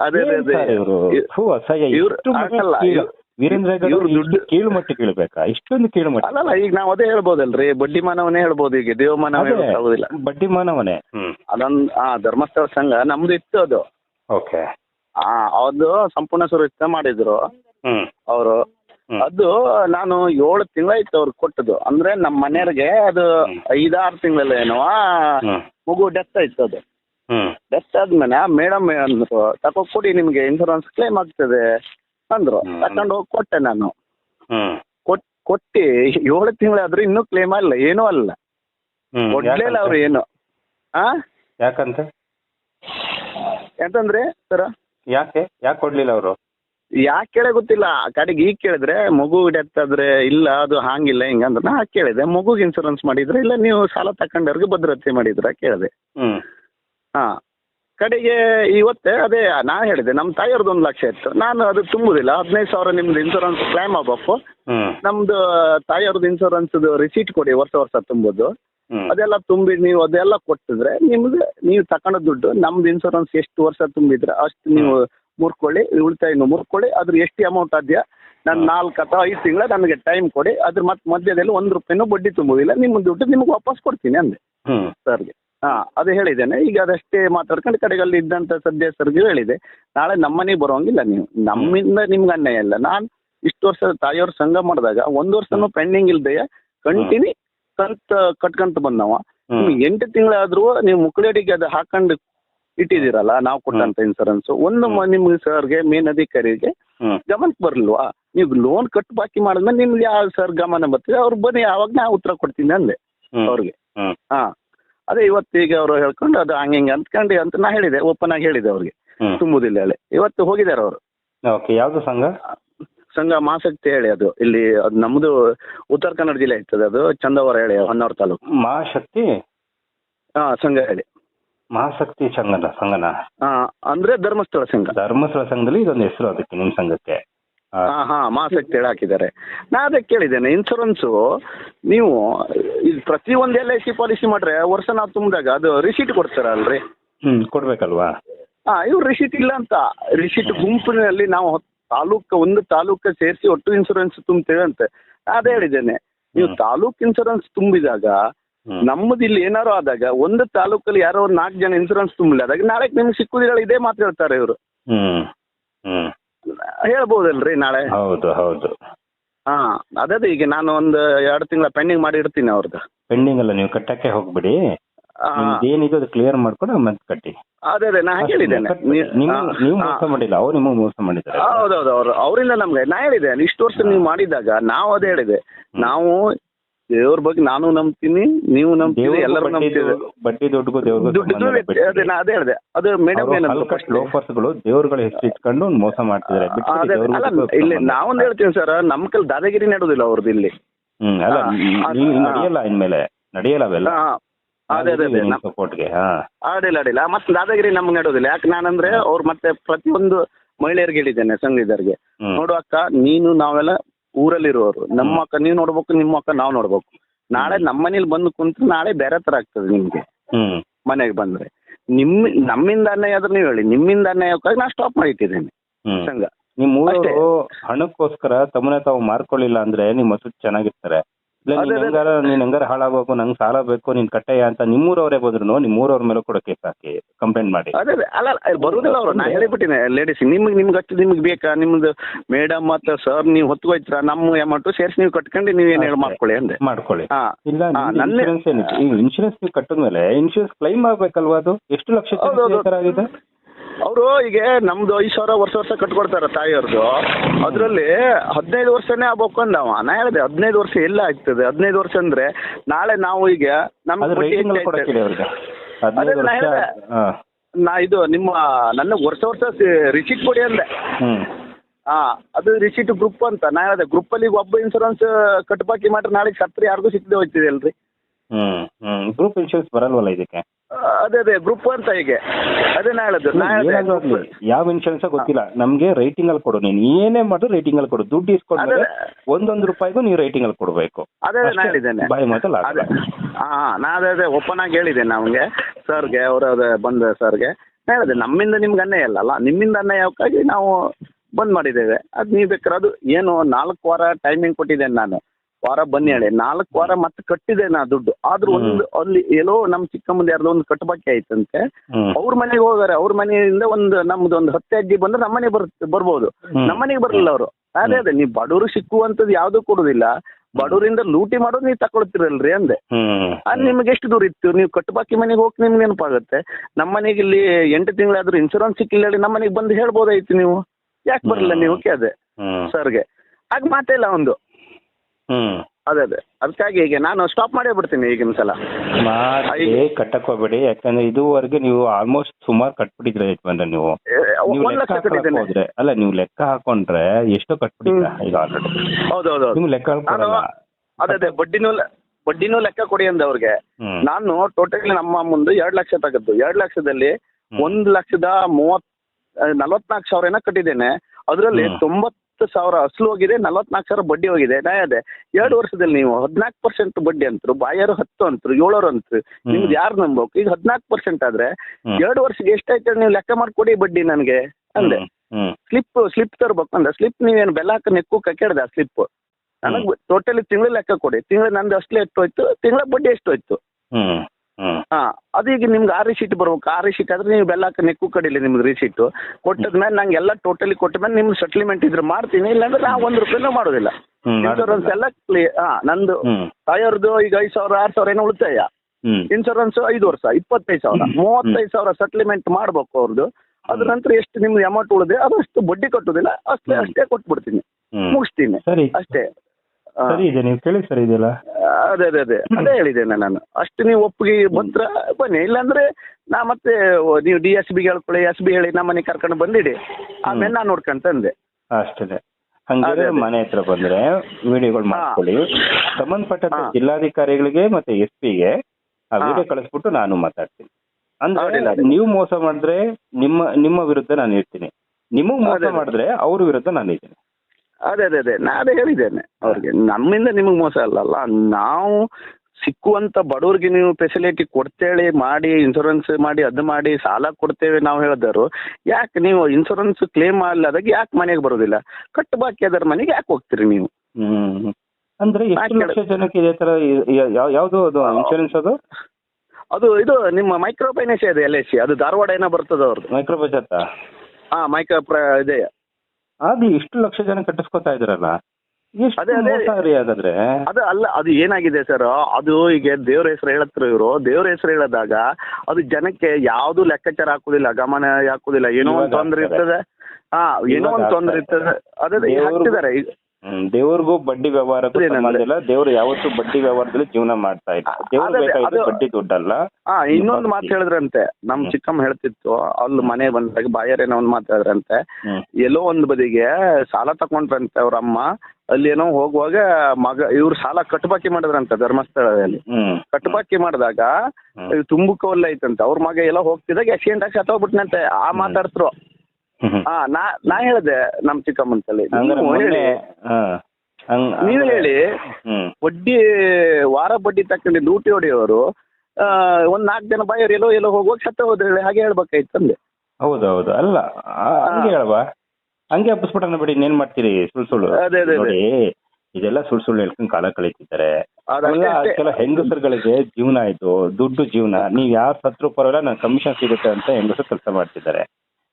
ಅದೇ ಅದೇ ವೀರೇಂದ್ರ ಕೀಳು ಮಟ್ಟ ಕೀಳ್ಬೇಕಾ? ಇಷ್ಟೊಂದು ಕೀಳು ಮಟ್ಟ ಅಲ್ಲ ಈಗ ನಾವು ಅದೇ ಹೇಳ್ಬೋದಲ್ರಿ. ಬಡ್ಡಿ ಮಾನವನೇ ಹೇಳ್ಬೋದು ಈಗ. ದೇವಮಾನವ ಬಡ್ಡಿ ಮಾನವನೇ. ಅದೊಂದ್ ಆ ಧರ್ಮಸ್ಥಳ ಸಂಘ. ನಮ್ದು ಇತ್ತು ಅದು. ಓಕೆ. ಆ ಅದು ಸಂಪೂರ್ಣ ಸುರಕ್ಷಿತ ಮಾಡಿದ್ರು. ಅವರು. ಅದು ನಾನು ಏಳು ತಿಂಗಳಾಯ್ತು ಅವ್ರು ಕೊಟ್ಟದು ಅಂದ್ರೆ ನಮ್ಮ ಮನೆಯವ್ರಿಗೆ ಅದು. ಐದಾರು ತಿಂಗಳಲ್ಲೇನೋ ಏನೋ ಮಗು ಡೆತ್ ಆಯ್ತು ಅದು. ಹ್ಮ್. ಡೆತ್ ಆದ್ಮೇಲೆ ಮೇಡಮ್ ಅಂದ್ರು ತಕೋ ಕೊಡಿ ನಿಮ್ಗೆ ಇನ್ಶೂರೆನ್ಸ್ ಕ್ಲೇಮ್ ಆಗ್ತದೆ ಅಂದ್ರು. ಹ್ಮ್. ತಕೊಂಡು ಹೋಗಿ ಕೊಟ್ಟೆ ನಾನು. ಹ್ಮ್. ಕೊಟ್ ಕೊಟ್ಟು ಏಳು ತಿಂಗಳಾದ್ರೂ ಇನ್ನೂ ಕ್ಲೇಮ್ ಅಲ್ಲ ಏನೂ ಅಲ್ಲ. ಹ್ಮ್. ಕೊಡ್ಲೇ ಇಲ್ಲ ಅವ್ರು ಏನು. ಆ? ಯಾಕಂತ? ಯಾಕಂದ್ರೆ ಸರ ಯಾಕೆ? ಯಾಕೆ ಕೊಡ್ಲಿಲ್ಲ ಅವರು? ಯಾಕೆ ಕೇಳ ಗೊತ್ತಿಲ್ಲ. ಕಡೆಗೆ ಈಗ ಕೇಳಿದ್ರೆ ಮಗು ಡೆತ್ ಆದ್ರೆ ಇಲ್ಲ ಅದು ಹಾಂಗಿಲ್ಲ ಹಿಂಗಂದ್ರೆ ನಾ ಕೇಳಿದೆ. ಮಗುಗೆ ಇನ್ಶೂರೆನ್ಸ್ ಮಾಡಿದ್ರೆ ಇಲ್ಲ ನೀವು ಸಾಲ ತಕೊಂಡವ್ರಿಗೆ ಭದ್ರತೆ ಮಾಡಿದ್ರ ಕೇಳಿದೆ. ಹ್ಮ್. ಹಾ. ಕಡೆಗೆ ಇವತ್ತೇ ಅದೇ ನಾ ಹೇಳಿದೆ ನಮ್ಮ ತಾಯಿಯವ್ರದ್ದು ಒಂದು ಲಕ್ಷ ಇತ್ತು. ನಾನು ಅದು ತುಂಬುದಿಲ್ಲ. ಹದಿನೈದು ಸಾವಿರ ನಿಮ್ದು ಇನ್ಸೂರೆನ್ಸ್ ಕ್ಲೈಮ್ ಆಗಬೇಕು. ಹ್ಮ್. ನಮ್ದು ತಾಯಿಯವ್ರದ್ದು ಇನ್ಸೂರೆನ್ಸ್ದು ರಿಸೀಟ್ ಕೊಡಿ ವರ್ಷ ವರ್ಷ ತುಂಬೋದು. ಹ್ಮ್. ಅದೆಲ್ಲ ತುಂಬಿ ನೀವು ಅದೆಲ್ಲ ಕೊಟ್ಟಿದ್ರೆ ನಿಮ್ಗೆ ನೀವು ತಕೊಂಡ ದುಡ್ಡು ನಮ್ದು ಇನ್ಸೂರೆನ್ಸ್ ಎಷ್ಟು ವರ್ಷ ತುಂಬಿದ್ರೆ ಅಷ್ಟು ನೀವು ಮುರ್ಕೊಳ್ಳಿ ಉಳಿತಾಯನು ಮುರ್ಕೊಳ್ಳಿ. ಅದ್ರ ಎಷ್ಟು ಅಮೌಂಟ್ ಆದ್ಯಾ ನಾನು ನಾಲ್ಕು ಅಥವಾ ಐದು ತಿಂಗಳ ನನಗೆ ಟೈಮ್ ಕೊಡಿ. ಅದ್ರ ಮತ್ತೆ ಮಧ್ಯದಲ್ಲಿ ಒಂದು ರೂಪಾಯಿನೂ ಬಡ್ಡಿ ತುಂಬುದಿಲ್ಲ. ನಿಮ್ಮ ದುಡ್ಡು ನಿಮ್ಗೆ ವಾಪಸ್ ಕೊಡ್ತೀನಿ ಅಂದೆ. ಹ್ಮ್. ಸರ್ಗೆ. ಹಾಂ ಅದು ಹೇಳಿದ್ದೇನೆ. ಈಗ ಅದಷ್ಟೇ ಮಾತಾಡ್ಕೊಂಡು ಕಡೆಗೆ ಅಲ್ಲಿ ಇದ್ದಂಥ ಸದ್ಯ ಸರ್ಗೂ ಹೇಳಿದೆ. ನಾಳೆ ನಮ್ಮನೆ ಬರೋಂಗಿಲ್ಲ ನೀವು. ನಮ್ಮಿಂದ ನಿಮ್ಗೆ ಅನ್ಯಾಯ ಇಲ್ಲ ನಾನು ಇಷ್ಟು ವರ್ಷ ತಾಯಿಯವ್ರ ಸಂಘ ಮಾಡಿದಾಗ ಒಂದು ವರ್ಷನೂ ಪೆಂಡಿಂಗ್ ಇಲ್ದೆಯ ಕಂಟಿನ್ಯೂ ಕಂತ ಕಟ್ಕೊಂತ ಬಂದವ. ಎಂಟು ತಿಂಗಳಾದ್ರೂ ನೀವು ಮುಕ್ಳಡಿಗೆ ಅದು ಹಾಕೊಂಡು ಇಟ್ಟಿದ್ದೀರಲ್ಲ ನಾವು ಕೊಟ್ಟಂತ ಇನ್ಸೂರೆನ್ಸ್ ಒಂದು ನಿಮ್ ನಿಮ್ಗೆ ಸರ್ಗೆ ಮೇನ್ ಅಧಿಕಾರಿಗೆ ಗಮನಕ್ಕೆ ಬರ್ಲ್ವಾ? ನೀವು ಲೋನ್ ಕಟ್ ಬಾಕಿ ಮಾಡಿದ್ಮೇಲೆ ನಿಮ್ಗೆ ಯಾವ ಸರ್ ಗಮನ ಬರ್ತದೆ? ಅವ್ರು ಬನ್ನಿ ಯಾವಾಗ ನಾ ಉತ್ತರ ಕೊಡ್ತೀನಿ ಅಂದೆ ಅವ್ರಿಗೆ. ಹಾ. ಅದೇ ಇವತ್ತೀಗ ಅವರು ಹೇಳ್ಕೊಂಡು ಅದು ಹಂಗೆ ಹಿಂಗೆ ಅಂದ್ಕೊಂಡು ಅಂತ ನಾ ಹೇಳಿದೆ ಓಪನ್ ಆಗಿ ಹೇಳಿದೆ ಅವ್ರಿಗೆ. ತುಂಬುದಿಲ್ಲ ಹೇಳಿ. ಇವತ್ತು ಹೋಗಿದ್ದಾರೆ ಅವರು. ಓಕೆ ಯಾವುದು ಸಂಘ? ಸಂಘ ಮಾಸಕ್ತಿ ಹೇಳಿ ಅದು. ಇಲ್ಲಿ ಅದು ನಮ್ಮದು ಉತ್ತರ ಕನ್ನಡ ಜಿಲ್ಲೆ ಇರ್ತದೆ ಅದು ಚಂದವರ ಹೇಳಿ ಹೊನ್ನಾವರ ತಾಲೂಕು. ಮಹಾಶಕ್ತಿ ಹಾ ಸಂಘ ಹೇಳಿ. ಮಹಾಶಕ್ತಿ ಸಂಘನ? ಸಂಘನ ಅಂದ್ರೆ ಧರ್ಮಸ್ಥಳ ಸಂಘ. ಧರ್ಮಸ್ಥಳ ಸಂಘದಲ್ಲಿ ಇದೊಂದು ಹೆಸರು ಅದಕ್ಕೆ ನಿಮ್ ಸಂಘಕ್ಕೆ. ಹಾ ಹಾ ಮಾಸಕ್ತಿ ಹೇಳಿ ಹಾಕಿದ್ದಾರೆ. ನಾ ಅದಕ್ಕೆ ಕೇಳಿದ್ದೇನೆ ಇನ್ಸೂರೆನ್ಸು ನೀವು ಇದು ಒಂದು ಎಲ್ ಐ ಸಿ ಪಾಲಿಸಿ ಮಾಡ್ರೆ ವರ್ಷ ನಾವು ತುಂಬಿದಾಗ ಅದು ರಿಸೀಟ್ ಕೊಡ್ತಾರಲ್ರಿ? ಹ್ಮ್ ಕೊಡ್ಬೇಕಲ್ವಾ? ಹಾ ಇವ್ರು ರಿಸೀಟ್ ಇಲ್ಲ ಅಂತ. ರಿಸೀಟ್ ಗುಂಪಿನಲ್ಲಿ ನಾವು ತಾಲೂಕ್ ಒಂದು ತಾಲೂಕು ಸೇರಿಸಿ ಒಟ್ಟು ಇನ್ಶೂರೆನ್ಸ್ ತುಂಬ್ತೇವೆ ಅಂತ. ಅದೇ ಹೇಳಿದ್ದೇನೆ. ನೀವು ತಾಲೂಕ್ ಇನ್ಸೂರೆನ್ಸ್ ತುಂಬಿದಾಗ. ನಮ್ಮದು ಇಲ್ಲಿ ಏನಾರು ಆದಾಗ ಒಂದು ತಾಲೂಕಲ್ಲಿ ಯಾರೋ ಒಂದು ನಾಲ್ಕು ಜನ ಇನ್ಶೂರೆನ್ಸ್ ಅದಕ್ಕೆ ನಾಳೆ ನಿಮ್ಗೆ ಸಿಕ್ಕುದಿಲ್ಲ ಇದೇ ಮಾತು ಹೇಳ್ತಾರೆ ಇವರು. ಹೇಳ್ಬೋದಲ್ರಿ ನಾಳೆ? ಹೌದು ಹೌದು. ಹಾ ಅದೇ ಅದೇ ಈಗ ನಾನು ಒಂದು ಎರಡು ತಿಂಗಳ ಪೆಂಡಿಂಗ್ ಮಾಡಿ ಇಡ್ತೀನಿ ಅವ್ರದ್ದು ಪೆಂಡಿಂಗ್ ಅಲ್ಲ ನೀವು ಕಟ್ಟಕ್ಕೆ ಹೋಗ್ಬಿಡಿ. ಏನಿದೆ ಅದು ಕ್ಲಿಯರ್ ಮಾಡ್ಕೊಂಡು ಮತ್ತೆ ಕಟ್ಟಿ. ಅದೇ ಅದೇ ನಾ ಹೇಳಿದ್ದೇನೆ. ನೀವು ಮೋಸ ಮಾಡಿಲ್ಲ ಅವ್ರು ನಿಮಗೆ ಮೋಸ ಮಾಡಿದ್ದಾರೆ. ಹೌದೌದು ಅವರು ಅವರಿಂದ ನಮ್ಗೆ ನಾ ಹೇಳಿದೆ ಇಷ್ಟು ವರ್ಷ ನೀವು ಮಾಡಿದಾಗ ನಾವು ಅದೇ ಹೇಳಿದೆ ನಾವು ದೇವ್ರ ಬಗ್ಗೆ ನಾನು ನಂಬ್ತೀನಿ ನೀವು ನಂಬ್ತೀವಿ ಎಲ್ಲರೂ ನಂಬ್ತೀವಿ. ಬಡ್ಡಿ ದುಡ್ಡುಗೂ ದೇವ್ರ ದುಡ್ಡು ನಾ ಅದೇ ಹೇಳಿದೆ. ಅದು ಮೇಡಮ್ ಏನಂದ್ರು? ಲೋಫರ್ಸ್ಗಳು ದೇವ್ರುಗಳ ಹೆಸರು ಇಟ್ಕೊಂಡು ಮೋಸ ಮಾಡ್ತಿದ್ದಾರೆ. ಇಲ್ಲ. ನಾವೊಂದು ಹೇಳ್ತೀನಿ ಸರ್ ನಮ್ಮ ಕೈಲಿ ದಾದಾಗಿರಿ ನಡೆದಿಲ್ಲ ಅವ್ರದ್ದು ಇಲ್ಲಿ. ಹ್ಮ್ ಅಲ್ಲ ನೀವು. ನಡೆಯಲ್ಲ ಇನ್ಮೇಲೆ. ನಡೆಯಲ್ಲ ಅವೆಲ್ಲ? ಹಾ, ಅದೇ ಅದೇ ಅದೇ ನಮ್- ಸಪೋರ್ಟ್ಗೆ ಹಾ. ಅಡಿಲ್ಲ ಅಡಿಲ್ಲ ಮತ್ತೆ ದಾದಾಗಿರಿ ನಮ್ಗೆ ನಡೋದಿಲ್ಲ. ಯಾಕೆ ನಾನಂದ್ರೆ ಅವ್ರು ಮತ್ತೆ ಪ್ರತಿಯೊಂದು ಮಹಿಳೆಯರಿಗೆ ಹೇಳಿದ್ದೇನೆ ಸಂಗೀತರಿಗೆ ಹ್ಮ್. ನೋಡು ಅಕ್ಕ ನೀನು ನಾವೆಲ್ಲ ಊರಲ್ಲಿರುವವರು ನಮ್ಮ ಅಕ್ಕ ನೀವು ನೋಡ್ಬೇಕು ನಿಮ್ಮ ಅಕ್ಕ ನಾವು ನೋಡ್ಬೇಕು. ನಾಳೆ ನಮ್ಮ ಮನೇಲಿ ಬಂದು ಕುಂತು ನಾಳೆ ಬೇರೆ ತರ ಆಗ್ತದೆ ನಿಮ್ಗೆ. ಹ್ಮ್. ಮನೆಗೆ ಬಂದ್ರೆ. ನಿಮ್ಮ ನಮ್ಮಿಂದ ಅನ್ಯಾಯ ಆದ್ರೆ ನೀವು ಹೇಳಿ. ನಿಮ್ಮಿಂದ ಅನ್ಯಾಯಕ್ಕಾಗಿ ನಾ ಸ್ಟಾಪ್ ಮಾಡಿಟ್ಟಿದ್ದೇನೆ. ಹ್ಮ್. ಸಂಘ. ನಿಮ್ ಊರು ಊರವರು ಹಣಕ್ಕೋಸ್ಕರ ತಮ್ಮನೆ ತಾವು ಮಾರ್ಕೊಳ್ಳಿಲ್ಲ ಅಂದ್ರೆ ನಿಮ್ ಹಸು ಚೆನ್ನಾಗಿರ್ತಾರೆ ಇಲ್ಲ ನೀನ್ ಹೆಂಗಾರ ನೀನ್ ಹೆಂಗಾರ ಹಾಳಾಗಬೇಕು ನಂಗೆ ಸಾಲ ಬೇಕು ನೀನ್ ಕಟ್ಟಯ್ಯ ಅಂತ ನಿಮ್ಮೂರವರೇ ಬಂದ್ರು ನಿಮ್ಮೂರವ್ರ ಮೇಲೆ ಕೂಡ ಕೇಸ್ ಹಾಕಿ ಕಂಪ್ಲೇಂಟ್ ಮಾಡಿ. ಅದೇ ಅದೇ. ಅಲ್ಲ ಅಲ್ಲ, ಬರುದಿಲ್ಲ ಅವ್ರು. ನಾ ಹೇಳಿಬಿಟ್ಟಿನಿ ಲೇಡೀಸ್ ನಿಮ್ಗೆ ನಿಮ್ಗೆ ಅಷ್ಟು ನಿಮ್ಗೆ ಬೇಕಾ? ನಿಮ್ದು ಮೇಡಮ್ ಮತ್ತ ಸರ್ ನೀವು ಹೊತ್ಕೊಯ್ತೀರಾ? ನಮ್ಮ ಅಮೌಂಟ್ ಸೇರಿಸಿ ನೀವು ಕಟ್ಕೊಂಡು ನೀವು ಏನು ಹೇಳಿ ಮಾಡ್ಕೊಳ್ಳಿ ಅಂದ್ರೆ ಮಾಡ್ಕೊಳ್ಳಿ. ಹಾ. ಇಲ್ಲ ಹಾ, ನನ್ನ- ಇನ್ಶೂರೆನ್ಸ್ ಏನಿತ್ತು ಈಗ ಇನ್ಶೂರೆನ್ಸ್ ನೀವು ಕಟ್ಟಿದ್ಮೇಲೆ ಇನ್ಶೂರೆನ್ಸ್ ಕ್ಲೈಮ್ ಆಗ್ಬೇಕಲ್ವಾ ಅದು? ಎಷ್ಟು ಲಕ್ಷ ಹೌದು, ಹೌದು. ಆಗಿದೆ? ಅವರು ಈಗ ನಮ್ದು ಐದು ಸಾವಿರ ವರ್ಷ ವರ್ಷ ಕಟ್ಕೊಡ್ತಾರ ತಾಯಿಯವ್ರದ್ದು ಅದರಲ್ಲಿ ಹದಿನೈದು ವರ್ಷನೇ ಆಗ್ಬೇಕು ಅವ. ನಾ ಹೇಳಿದೆ ಹದಿನೈದು ವರ್ಷ ಎಲ್ಲ ಆಗ್ತದೆ. ಹದಿನೈದು ವರ್ಷ ಅಂದ್ರೆ ನಾಳೆ ನಾವು ಈಗ ನಾ ಇದು ನಿಮ್ಮ ನನ್ನ ವರ್ಷ ವರ್ಷ ರಿಸಿಟ್ ಕೊಡಿ ಅಂದೆ. ಹಾ ಅದು ರಿಸಿಟ್ ಗ್ರೂಪ್ ಅಂತ. ನಾ ಹೇಳಿದೆ ಗ್ರೂಪ್ ಅಲ್ಲಿ ಒಬ್ಬ ಇನ್ಸೂರೆನ್ಸ್ ಕಟ್ಬಾಕಿ ಮಾಡ್ರೆ ನಾಳೆ ಸತ್ರಿ ಯಾರಿಗೂ ಸಿಕ್ಕದೆ ಹೋಗ್ತಿದೆ ಅಲ್ರಿ. ಹ್ಮ್ ಹ್ಮ್. ಗ್ರೂಪ್ ಇನ್ಶೂರೆನ್ಸ್ ಬರಲ್ವಲ್ಲ ಇದಕ್ಕೆ? ಅದೇ ಅದೇ ಗ್ರೂಪ್ ಅಂತ ಹೀಗೆ. ಅದೇ ನಾ ಹೇಳೋದು ನಾ ಏನಾದ್ರೂ ಯಾವ ಇನ್ಶೂರೆನ್ಸ್ ಗೊತ್ತಿಲ್ಲ. ನಮ್ಗೆ ರೈಟಿಂಗ್ ಅಲ್ಲಿ ಕೊಡು. ನೀನ್ ಏನೇ ಮಾಡು ರೈಟಿಂಗ್ ಅಲ್ಲಿ ಕೊಡು. ದುಡ್ಡು ಇಸ್ಕೊಂಡ್ಮೇಲೆ ಒಂದೊಂದು ರೂಪಾಯಿಗೂ ನೀವು ರೈಟಿಂಗ್ ಅಲ್ಲಿ ಕೊಡ್ಬೇಕು. ಅದೇ ಅದೇ ನಾ ಅಷ್ಟೇ. ಹೇಳಿದ್ದೇನೆ ಬಾಯಿ ಮಾತಲ್ಲ ಅದೇ. ಹಾ ನಾ ಅದೇ ಅದೇ ಓಪನ್ ಆಗಿ ಹೇಳಿದ್ದೇನೆ ನಮ್ಗೆ. ಸರ್ಗೆ ಅವ್ರ ಅದೇ ಬಂದ ಸರ್ಗೆ. ನಾ ಹೇಳಿದೆ ನಮ್ಮಿಂದ ನಿಮ್ಗೆ ಅನ್ಯಾಯ ಇಲ್ಲಲ್ಲ ನಿಮ್ಮಿಂದ ಅನ್ಯಾಯಕ್ಕಾಗಿ ನಾವು ಬಂದ್ ಮಾಡಿದ್ದೇವೆ. ಅದು ನೀವು ಬೇಕಾದ್ರೆ ಅದು ಏನು ನಾಲ್ಕು ವಾರ ಟೈಮಿಂಗ್ ಕೊಟ್ಟಿದ್ದೇನೆ ನಾನು. ವಾರ ಬನ್ನಿ ಹೇಳಿ. ನಾಲ್ಕು ವಾರ ಮತ್ತೆ ಕಟ್ಟಿದೆ ನಾ ದುಡ್ಡು. ಆದ್ರೂ ಒಂದು ಅಲ್ಲಿ ಎಲ್ಲೋ ನಮ್ಮ ಮುಂದೆ ಯಾರ್ದೋ ಒಂದು ಕಟ್ಟಬಾಕಿ ಆಯ್ತಂತೆ. ಅವ್ರ ಮನೆಗೆ ಹೋಗಾರೆ. ಅವ್ರ ಮನೆಯಿಂದ ಒಂದು ನಮ್ದು ಒಂದು ಹತ್ತೆ ಅಜ್ಜಿ ಬಂದ್ರೆ ನಮ್ಮ ಮನೆಗೆ ಬರ್ ಬರ್ಬೋದು. ಹ್ಮ್. ನಮ್ಮ ಮನೆಗೆ ಬರಲಿಲ್ಲ ಅವರು. ಅದೇ ಅದೇ ನೀವು ಬಡವರು ಸಿಕ್ಕುವಂತದ್ದು ಯಾವ್ದು ಕೊಡುದಿಲ್ಲ. ಬಡವರಿಂದ ಲೂಟಿ ಮಾಡೋದು ನೀವು ತಕೊಳ್ತಿರಲ್ರಿ ಅಂದೆ. ಅಲ್ಲಿ ನಿಮ್ಗೆ ಎಷ್ಟು ದೂರ ಇತ್ತು? ನೀವು ಕಟ್ಟಬಾಕಿ ಮನೆಗೆ ಹೋಗಿ ನಿಮ್ಗೆ ನೆನಪಾಗುತ್ತೆ. ನಮ್ಮ ಮನೆಗೆ ಇಲ್ಲಿ ಎಂಟು ತಿಂಗಳಾದ್ರೂ ಇನ್ಶೂರೆನ್ಸ್ ಸಿಕ್ಕಿಲ್ಲ ಹೇಳಿ ನಮ್ಮ ಮನೆಗೆ ಬಂದು ಹೇಳ್ಬೋದಾಯ್ತು ನೀವು? ಯಾಕೆ ಬರಲಿಲ್ಲ ನೀವು? ಕೇಳಿದೆ. ಸರ್ಗೆ. ಆಗ ಮಾತೇ ಇಲ್ಲ ಒಂದು. ಹ್ಮ್. ಅದೇ ಅದೇ. ಅದಕ್ಕಾಗಿ ಈಗ ನಾನು ಸ್ಟಾಪ್ ಮಾಡೇ ಬಿಡ್ತೀನಿ ಈಗಿನ ಸಲ. ಮಾಡಿ ಕಟ್ಟಕ್ ಹೋಗ್ಬೇಡಿ. ಯಾಕಂದ್ರೆ ಇದುವರೆಗೆ ನೀವು ಆಲ್ಮೋಸ್ಟ್ ಸುಮಾರು ಕಟ್ಬಿಟ್ಟಿದ್ರೆ ಯಜಮಾನ್ರೆ ನೀವು. ಏ, ನೀವು ಲೆಕ್ಕ ಲಕ್ಷ ಹಾಕಕ್ ಕಟ್ಟಿದ್ದೇನೆ. ಹೋದ್ರೆ ಅಲ್ಲ ನೀವು ಲೆಕ್ಕ ಹಾಕೊಂಡ್ರೆ ಎಷ್ಟೋ ಕಟ್ಬಿಟ್ಟಿದ್ರ ಈಗ ಆಲ್ರೆಡಿ ಹೌದೌದು. ನೀವು ಲೆಕ್ಕ ಹಾಕೊಡಲ್ಲ ಅದೇ ಅದೇ ಬಡ್ಡಿನೂ ಲೆ- ಬಡ್ಡಿನೂ ಲೆಕ್ಕ ಕೊಡಿ ಅಂದ ಅವ್ರಿಗೆ ಹ್ಮ್. ನಾನು ಟೋಟಲಿ ನಮ್ಮ ಮುಂದೆ ಎರಡು ಲಕ್ಷ ತಗದ್ದು ಎರಡು ಲಕ್ಷದಲ್ಲಿ ಒಂದ್ ಲಕ್ಷದ ಮೂವತ್ ನಲವತ್ನಾಲ್ಕು ಸಾವಿರ ಏನೋ ಕಟ್ಟಿದ್ದೇನೆ. ಅದರಲ್ಲಿ ಹ್ಮ್. ತೊಂಬತ್ತು ಸಾವಿರ ಅಸಲು ಹೋಗಿದೆ ನಲವತ್ನಾಲ್ಕು ಸಾವಿರ ಬಡ್ಡಿ ಹೋಗಿದೆ. ನಾ ಅದೇ ಎರಡು ವರ್ಷದಲ್ಲಿ ನೀವು ಹದಿನಾಲ್ಕು ಪರ್ಸೆಂಟ್ ಬಡ್ಡಿ ಅಂತರು ಬಾಯರು ಹತ್ತು ಅಂತರು ಏಳೋರು ಅಂತರು ನಿಮ್ದು ಯಾರು ನಂಬೋಕೆ ಈಗ ಹದಿನಾಲ್ಕು ಪರ್ಸೆಂಟ್ ಆದ್ರೆ. ಎರಡು ವರ್ಷಕ್ಕೆ ಎಷ್ಟಾಯ್ತು ನೀವು ಲೆಕ್ಕ ಮಾಡ್ಕೊಡಿ ಬಡ್ಡಿ ನನಗೆ ಅಂದೆ. ಸ್ಲಿಪ್ ಸ್ಲಿಪ್ ತರ್ಬೇಕು ಅಂದ. ಸ್ಲಿಪ್ ನೀವೇನು ಬೆಲ್ಲ ಹಾಕ ನೆಕ್ಕು ಆ ಸ್ಲಿಪ್. ನನಗೆ ಟೋಟಲಿ ತಿಂಗಳ ಲೆಕ್ಕ ಕೊಡಿ. ತಿಂಗಳ ನಂದು ಅಷ್ಟೇ ಎಷ್ಟು ಹೋಯ್ತು ತಿಂಗಳ ಬಡ್ಡಿ ಎಷ್ಟು ಹೋಯ್ತು? ಹಾ. ಅದು ಈಗ ನಿಮ್ಗೆ ಆ ರಿಸೀಟ್ ಬರ್ಬೇಕು. ಆ ರಿಸೀಟ್ ಆದ್ರೆ ನೀವು ಬೆಲ್ಲ ನೆಕ್ಕು ಕಡಿಲಿ ನಿಮ್ದು ರಿಸಿಟ್ ಕೊಟ್ಟದ್ಮೇಲೆ ನಂಗೆ ಎಲ್ಲ ಟೋಟಲಿ ಕೊಟ್ಟ ಮೇಲೆ ನಿಮ್ಗೆ ಸೆಟ್ಲ್ಮೆಂಟ್ ಇದ್ರೆ ಮಾಡ್ತೀನಿ ಇಲ್ಲಾಂದ್ರೆ ನಾವು ಒಂದ್ ರೂಪಾಯಿನೂ ಮಾಡೋದಿಲ್ಲ. ಇನ್ಶೂರೆನ್ಸ್ ಎಲ್ಲ ಕ್ಲಿಯರ್ ಹಾ ನಂದು ತಾಯಿಯವ್ರದ್ದು ಈಗ ಐದು ಸಾವಿರ ಆರು ಸಾವಿರ ಏನೋ ಉಳಿತಾಯ. ಇನ್ಶೂರೆನ್ಸ್ ಐದು ವರ್ಷ ಇಪ್ಪತ್ತೈದು ಸಾವಿರ. ಮೂವತ್ತೈದು ಸಾವಿರ ಸೆಟ್ಲ್ಮೆಂಟ್ ಮಾಡ್ಬೇಕು ಅವ್ರದ್ದು ಅದ್ರ ನಂತರ ಎಷ್ಟು ನಿಮ್ಗೆ ಅಮೌಂಟ್ ಉಳಿದೆ ಅದಷ್ಟು ಬಡ್ಡಿ ಕಟ್ಟೋದಿಲ್ಲ ಅಷ್ಟೇ ಅಷ್ಟೇ ಕೊಟ್ಬಿಡ್ತೀನಿ. ಮುಗಿಸ್ತೀನಿ. ಅಷ್ಟೇ. ಸರಿ ಇದೆ ನೀವು ಕೇಳಿ ಸರಿ ಇದೆಯಲ್ಲ? ಅದೇ ಅದೇ ಅದೇ. ಅದೇ ಹೇಳಿದ್ದೇನೆ ನಾನು. ಅಷ್ಟು ನೀವು ಒಪ್ಪಿಗೆ ಬಂತ್ರ ಬನ್ನಿ. ಇಲ್ಲಾಂದ್ರೆ ನಾ ಮತ್ತೆ ನೀವು ಡಿ ಎಸ್ ಬಿ ಹೇಳ್ಕೊಳ್ಳಿ ಎಸ್ ಬಿ ಹೇಳಿ ನಮ್ಮ ಮನೆ ಕರ್ಕೊಂಡು ಬಂದಿಡಿ. ಆಮೇಲೆ ನಾನು ನೋಡ್ಕೊಂತಂದೆ ಅಷ್ಟೇ ಹಂಗಾದ್ರೆ. ಮನೆ ಹತ್ರ ಬಂದ್ರೆ ವಿಡಿಯೋಗಳು. ಮಾಡ್ಕೊಳ್ಳಿ. ಸಂಬಂಧಪಟ್ಟ ಜಿಲ್ಲಾಧಿಕಾರಿಗಳಿಗೆ ಮತ್ತೆ ಎಸ್ ಪಿಗೆ ಆ ವಿಡಿಯೋ ಕಳಿಸ್ಬಿಟ್ಟು ನಾನು ಮಾತಾಡ್ತೀನಿ. ಅಂದ್ರೆ. ನೀವು ಮೋಸ ಮಾಡಿದ್ರೆ ನಿಮ್ಮ ನಿಮ್ಮ ವಿರುದ್ಧ ನಾನು ಇರ್ತೀನಿ. ನಿಮಗ್ ಮೋಸ. ಮಾಡಿದ್ರೆ ಅವ್ರ ವಿರುದ್ಧ ನಾನು ಇದ್ದೀನಿ. ಅದೇ ಅದೇ ಅದೇ. ನಾ ಅದೇ ಹೇಳಿದ್ದೇನೆ. ಅವ್ರಿಗೆ ನಮ್ಮಿಂದ ನಿಮಗೆ ಮೋಸ ಅಲ್ಲಲ್ಲ. ನಾವು ಸಿಕ್ಕುವಂತ ಬಡವ್ರಿಗೆ ನೀವು ಫೆಸಿಲಿಟಿ ಕೊಡ್ತೇಳಿ ಮಾಡಿ ಇನ್ಶೂರೆನ್ಸ್ ಮಾಡಿ ಅದು ಮಾಡಿ ಸಾಲ ಕೊಡ್ತೇವೆ ನಾವು ಹೇಳಿದರು ಯಾಕೆ ನೀವು ಇನ್ಶೂರೆನ್ಸ್ ಕ್ಲೇಮ್ ಮಾಡಲಾದಾಗ ಯಾಕೆ ಮನೆಗೆ ಬರೋದಿಲ್ಲ? ಕಟ್ಟು ಬಾಕಿ ಅದರ ಮನೆಗೆ ಯಾಕೆ ಹೋಗ್ತೀರಿ ನೀವು? ಹ್ಮ್. ಅಂದ್ರೆ ಎಷ್ಟು ಲಕ್ಷ ಜನಕ್ಕೆ ಇದೇ ತರ ಯಾವ್ದು ಅದು ಇನ್ಶೂರೆನ್ಸ್ ಅದು? ಅದು ಇದು ನಿಮ್ಮ ಮೈಕ್ರೋ ಫೈನಾನ್ಸ್ ಇದೆ ಎಲ್ ಐ ಸಿ ಅದು ಧಾರವಾಡ ಏನೋ ಬರ್ತದೆ ಅವ್ರದ್ದು ಮೈಕ್ರೋ ಬಜೆಟ್? ಹಾ ಮೈಕ್ರೋ ಇದೆ. ಅದು ಇಷ್ಟು ಲಕ್ಷ ಜನ ಕಟ್ಟಿಸ್ಕೊತಾ ಇದ್ರಲ್ಲ ಅದೇ, ಅದೇ. ಮೋಸ ಹಾಗಾದ್ರೆ? ಅದು ಅಲ್ಲ ಅದು ಏನಾಗಿದೆ ಸರ್? ಅದು ಈಗ ದೇವ್ರ ಹೆಸರು ಹೇಳತ್ರ ಇವರು. ದೇವ್ರ ಹೆಸರು ಹೇಳದಾಗ ಅದು ಜನಕ್ಕೆ ಯಾವ್ದು ಲೆಕ್ಕಾಚಾರ ಹಾಕುದಿಲ್ಲ ಗಮನ ಹಾಕುದಿಲ್ಲ. ಏನೋ ಒಂದ್ ತೊಂದ್ರೆ. ಇರ್ತದೆ. ಹಾ ಏನೋ ಒಂದ್ ತೊಂದ್ರೆ. ಇರ್ತದೆ. ಅದೇ ಹಾಕ್ತಿದ್ದಾರೆ. ದೇವ್ರಿಗೂ ಬಡ್ಡಿ ವ್ಯವಹಾರ ಅದೇನಂದ್ರೆ? ಸಂಬಂಧ ಇಲ್ಲ. ದೇವ್ರು ಯಾವತ್ತೂ ಬಡ್ಡಿ ವ್ಯವಹಾರದಲ್ಲಿ ಜೀವನ ಮಾಡ್ತಾ ಇಲ್ಲ. ಅ- ದೇವ್ರು ಅದೇ, ಬೇಕಾಗಿದ್ದು ಅದು- ಬಡ್ಡಿ ದುಡ್ಡಲ್ಲ. ಇನ್ನೊಂದು ಮಾತು ಹೇಳಿದ್ರಂತೆ. ನಮ್ ಚಿಕ್ಕಮ್ಮ ಹೇಳ್ತಿತ್ತು ಅಲ್ಲಿ ಮನೆ ಬಂದಾಗ ಬಾಯರೇನೋ ಒಂದ್ ಮಾತು ಹೇಳಿದ್ರಂತೆ. ಹ್ಮ್. ಎಲ್ಲೋ ಒಂದ್ ಬದಿಗೆ ಸಾಲ ತಕೊಂಡ್ರಂತೆ ಅವ್ರ ಅಮ್ಮ. ಅಲ್ಲಿ ಏನೋ ಹೋಗುವಾಗ ಮಗ ಇವ್ರು ಸಾಲ ಕಟ್ಬಾಕಿ ಮಾಡಿದ್ರಂತೆ ಧರ್ಮಸ್ಥಳದಲ್ಲಿ. ಕಟ್ಬಾಕಿ ಕಟ್ಟುಬಾಕಿ ಮಾಡಿದಾಗ ಹ್ಮ್. ತುಂಬುಕೋಲ್ಲ ಐತಂತೆ ಅವ್ರ ಮಗ ಎಲ್ಲ ಹೋಗ್ತಿದಾಗ ಆಕ್ಸಿಡೆಂಟ್ ಆಗಿ ಸತ್ತೋಗ್ಬಿಟ್ನಂತೆ. ಆ ಮಾತಾಡ್ತ್ರು. ಹಾ ನಾ ನಾ ಹೇಳ್ದೆ ನಮ್ ಚಿಕ್ಕಮ್ಮನ ತಲೆ ನೀವು ಹೇಳಿ. ನೀವು ಬಡ್ಡಿ ವಾರ ಬಡ್ಡಿ ತಕ್ಕಂಡು ಲೂಟಿ ಹೊಡೆಯೋರು ಒಂದ್ ನಾಲ್ಕು ಜನ ಬಾಯವ್ರು ಎಲ್ಲೋ ಎಲ್ಲೋ ಹೋಗುವಾಗ ಸತ್ತ ಹೋದ್ರೆ ಹಾಗೆ ಹೇಳ್ಬೇಕಾಯ್ತು ಅಂದೆ. ಹೌದು ಹೌದು. ಅಲ್ಲ ಹಂಗೆ ಹೇಳವಾ. ಹಂಗೆ ಹಬ್ಬಿಸ್ಬಿಟ್ಟನ ಬಿಡಿ ಏನ್ ಮಾಡ್ತೀರಿ? ಸುಳ್ಳು. ಸುಳ್ಳು. ನೋಡಿ ಇದೆಲ್ಲ ಸುಳ್ಳು ಸುಳ್ಳು ಹೇಳ್ಕೊಂಡು ಕಾಲ ಕಳೀತಿದ್ದಾರೆ. ಕೆಲ ಹೆಂಗಸರುಗಳಿಗೆ ಜೀವನ ಆಯ್ತು ದುಡ್ಡು ಜೀವನ. ನೀವ್ ಯಾರು ಸತ್ರು ಪರವಾಗಿಲ್ಲ ನನ್ ಕಮಿಷನ್ ಸಿಗುತ್ತೆ ಅಂತ ಹೆಂಗಸರು ಕೆಲಸ ಮಾಡ್ತಿದ್ದಾರೆ.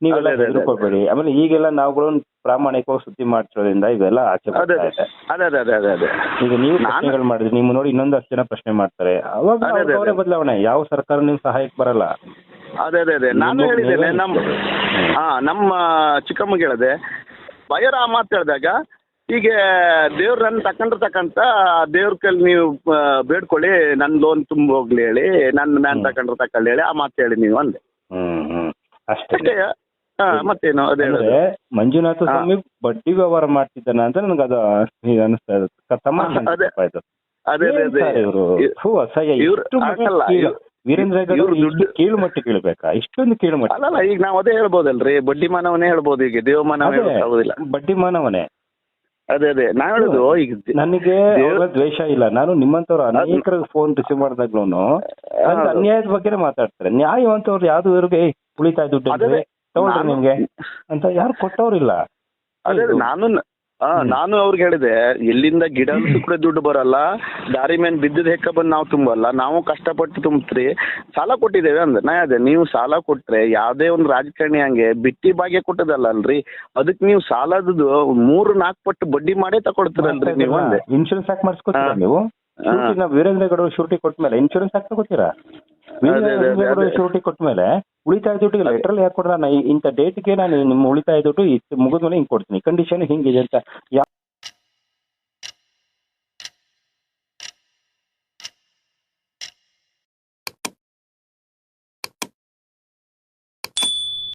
ನೀವೆಲ್ಲ. ಹೆದರ್ಕೋಬೇಡಿ ಆಮೇಲೆ ಈಗೆಲ್ಲ ನಾವುಗಳು ಪ್ರಾಮಾಣಿಕವಾಗಿ ಸುದ್ದಿ ಮಾಡ್ತಿರೋದ್ರಿಂದ ಇವೆಲ್ಲ ಆಚೆ ಅದೇ ಬರ್ತಾ ಇದೆ. ಅದೇ ಅದೇ ಅದೇ ಅದೇ ಅದೇ. ಈಗ ನೀವು ನಾನು- ಪ್ರಶ್ನೆಗಳು ಮಾಡಿದ್ರಿ ನಿಮ್ಮ ನೋಡಿ ಇನ್ನೊಂದು ಹತ್ತು ಜನ ಪ್ರಶ್ನೆ ಮಾಡ್ತಾರೆ. ಅವಾಗ ಅದೇ, ಅದೇ, ಅವರೇ ಅದೇ. ಬದಲಾವಣೆ. ಯಾವ ಸರ್ಕಾರ ನಿಮ್ ಸಹಾಯಕ್ಕೆ ಬರಲ್ಲ? ಅದೇ ಅದೇ ಅದೇ. ನಾನು ನಿಮ್ಮ ಹೇಳಿದ್ದೇನೆ ನಮ್ಮ ಹ್ಮ್. ಹಾ ನಮ್ಮ ಚಿಕ್ಕಮ್ಮಗೆ ಹೇಳಿದೆ ಬಯರ ಆ ಮಾತು ಹೇಳಿದಾಗ ಹೀಗೆ ದೇವ್ರನ್ನ ತಕೊಂಡ್ರೆ ತಕ್ಕಂತ ದೇವ್ರ ಕೈಲಿ ನೀವು ಆ, ಬೇಡ್ಕೊಳ್ಳಿ ನನ್ನ ಲೋನ್ ತುಂಬ ಹೋಗ್ಲಿ ಹೇಳಿ ನನ್ನ ಮ್ಯಾನ್ ತಕೊಂಡ್ರ ತಕೊಳ್ಳಿ ಹೇಳಿ ಆ ಮಾತು ಹೇಳಿ ನೀವು ಅಂದೆ. ಹ್ಮ್ ಹ್ಮ್. ಅಷ್ಟೇ. ಮತ್ತೇನು ಅದೇ. ಮಂಜುನಾಥ. ಸ್ವಾಮಿ ಬಡ್ಡಿ ವ್ಯವಹಾರ ಮಾಡ್ತಿದ್ದಾನೆ ಅಂತ ನನಗೆ ಅದು ಅನಿಸ್ತಾ ಇರುತ್ತೆ. ಅದೇ. ಇವ್ರು? ವೀರೇಂದ್ರ ದುಡ್ಡು- ಕೀಳು ಇಳ್ಬೇಕಾ ಇಷ್ಟೊಂದು ಕೀಳು ಮಟ್ಟ ಈಗ ನಾವು ಅದೇ ಹೇಳ್ಬೋದಲ್ರಿ. ಬಡ್ಡಿ ಮಾನವನೇ ಹೇಳ್ಬೋದು ಈಗ. ದೇವ ಮಾನವ ಅದೇ, ಹೇಳೋದಿಲ್ಲ ಬಡ್ಡಿ ಮಾನವನೇ. ಅದೇ ಅದೇ. ನಾ ಹೇಳುದು ಈಗ ನನಗೆ ದೇವ್- ದ್ವೇಷ ಇಲ್ಲ. ನಾನು ನಿಮ್ಮಂತವ್ರು ಅನೇಕರ ಫೋನ್ ರಿಸೀವ್ ಮಾಡಿದಾಗ್ಲೂ ಅನ್ಯಾಯದ ಬಗ್ಗೆನೇ ಮಾತಾಡ್ತಾರೆ. ನ್ಯಾಯವಂತವ್ರು ಯಾವ್ದು ಇವ್ರಿಗೆ ಉಳಿತಾಯ ದುಡ್ಡು ತಗೊಳ್ರಿ ನಿಮ್ಗೆ? ಅಂತ ಯಾರು ಕೊಟ್ಟವ್ರಿಲ್ಲ. ಅದೇ ನಾನು ನಾನು ಅವ್ರಿಗೆ ಹೇಳಿದೆ ಎಲ್ಲಿಂದ ಗಿಡ ಕೂಡ ದುಡ್ಡು ಬರಲ್ಲ ದಾರಿ ಮೇಲೆ ಬಿದ್ದದ ಹೆಕ್ಕ ಬಂದು ನಾವು ತುಂಬಲ್ಲ ನಾವು ಕಷ್ಟಪಟ್ಟು ತುಂಬ್ತ್ರಿ ಸಾಲ ಕೊಟ್ಟಿದ್ದೇವೆ ಅಂದೆ. ನಾ ಅದೇ ನೀವು ಸಾಲ ಕೊಟ್ರೆ ಯಾವ್ದೇ ಒಂದು ರಾಜಕಾರಣಿ ಹಂಗೆ ಬಿಟ್ಟಿ ಭಾಗ್ಯ ಕೊಟ್ಟದಲ್ಲ ಅಲ್ರಿ ಅದಕ್ಕೆ ನೀವು ಸಾಲದ್ದು ಮೂರು ನಾಲ್ಕು ಪಟ್ಟು ಬಡ್ಡಿ ಮಾಡೇ ತಗೊಳ್ತೀರಲ್ರಿ ನೀವು ಅಂದೆ. ಇನ್ಶೂರೆನ್ಸ್ ಯಾಕೆ ಮಾಡಿಸ್ಕೊತೀರಾ ನೀವು? ವೀರೇಂದ್ರ ಗೌಡ ಶೂರಿಟಿ ಕೊಟ್ಟ ಮೇಲೆ ಇನ್ಶೂರೆನ್ಸ್ ಯಾಕೆ ತಗೋತೀರಾ? ಶೂರಿಟಿ ಕೊಟ್ಟ ಮೇಲೆ ಉಳಿತಾಯ ದುಡ್ಡು ಲೆಟರ್ ಯಾಕೆ ನಾ ಇಂಥ ಡೇಟ್ಗೆ ನಾನು ನಿಮ್ಮ ಉಳಿತಾಯ ದುಡ್ಡು ಇಷ್ಟು ಮುಗಿದ್ಮೇಲೆ ಹಿಂಗೆ ಕೊಡ್ತೀನಿ. ಕಂಡೀಷನ್ ಹಿಂಗಿದೆ ಅಂತ.